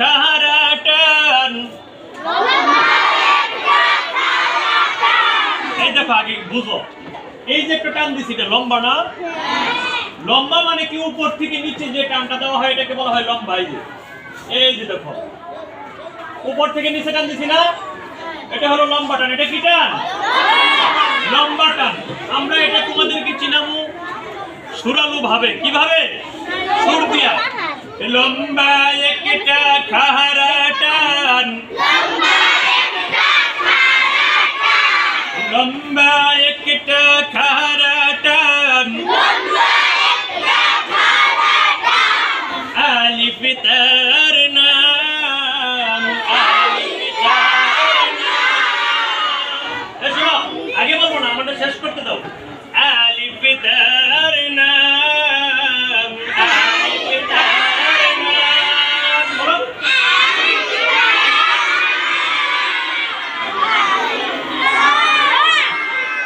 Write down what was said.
খারাটান এই দেখো আগে বুঝো। এই যে একটা টান দিছি, এটা লম্বা না? লম্বা মানে কি? উপর থেকে নিচে যে টানটা দেওয়া হয়, এটাকে বলা হয় লম্বা, এই যে। এই যে দেখো। উপর থেকে নিচে টান দিছি না? এটা হলো লম্বা টান। এটা কি টান? লম্বা টান। আমরা এটা তোমাদেরকে চিনামু সুরালু ভাবে কীভাবে? সুর দিয়া। লম্বা একটা খাহারা টান লম্বা একটা খাহারা টান আলিফ তার নাম।